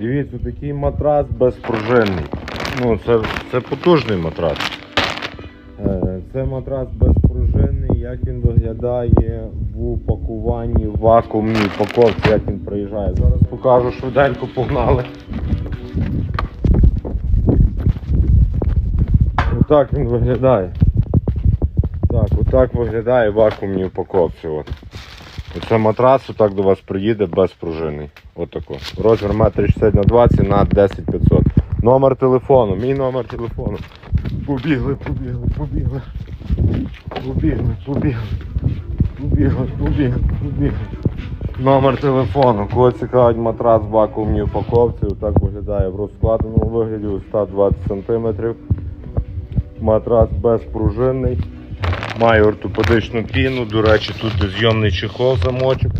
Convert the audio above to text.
Дивіться, такий матрас безпружинний. Ну, це, це потужний матрас. Е, Це матрас безпружинний, як він виглядає в упакуванні в вакуумній упаковці, як він приїжджає. Зараз покажу швиденько погнали. Отак він виглядає. Так, отак виглядає в вакуумній упаковці. От. Оце матрас отак до вас приїде безпружинний. Отако. Розмір 1,60 на 20 на 10500. Номер телефону, мій номер телефону. Побігли, побігли, побігли. Побігли, побігли. Побігли, побігли, побігли. Номер телефону. Кого цікавить матрас в вакуумній упаковці, отак виглядає в розкладеному вигляді у 120 см. Матрас безпружинний. Має ортопедичну піну, до речі, тут зйомний чехол замочок.